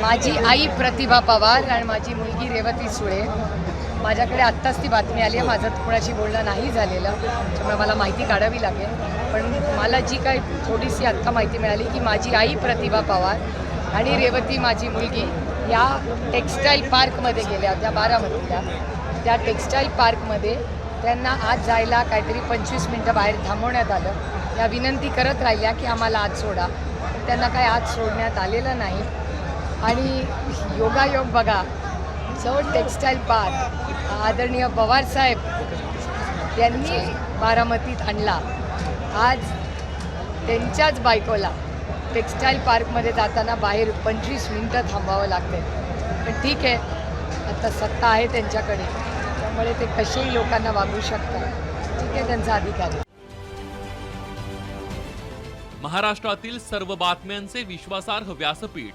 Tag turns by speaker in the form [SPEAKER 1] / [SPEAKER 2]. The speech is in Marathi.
[SPEAKER 1] माझी आई प्रतिभा पवार आणि माझी मुलगी रेवती सुळे. माझ्याकडे आत्ताच ती बातमी आली आहे. माझं कुणाशी बोलणं नाही झालेलं. त्यामुळे मला माहिती काढावी लागेल. पण मला जी काही थोडीशी आत्ता माहिती मिळाली की माझी आई प्रतिभा पवार आणि रेवती माझी मुलगी या टेक्स्टाईल पार्कमध्ये गेल्या होत्या बारामतीला. त्या टेक्स्टाईल पार्कमध्ये त्यांना आज जायला काहीतरी पंचवीस मिनटं बाहेर थांबवण्यात आलं. या विनंती करत राहिल्या की आम्हाला आज सोडा. त्यांना काही आज सोडण्यात आलेलं नाही. आणि योगायोग बघा. जो टेक्स्टाईल पार्क आदरणीय पवारसाहेब त्यांनी बारामतीत आणला. आज त्यांच्याच बायकोला टेक्स्टाईल पार्कमध्ये जाताना बाहेर पंचवीस मिनटं थांबावं लागते पण ठीक आहे. आता सत्ता आहे त्यांच्याकडे. त्यामुळे ते कसेही लोकांना वागू शकतात. ठीक आहे त्यांचा अधिकार.
[SPEAKER 2] महाराष्ट्रातील सर्व बातम्यांचे विश्वासार्ह व्यासपीठ.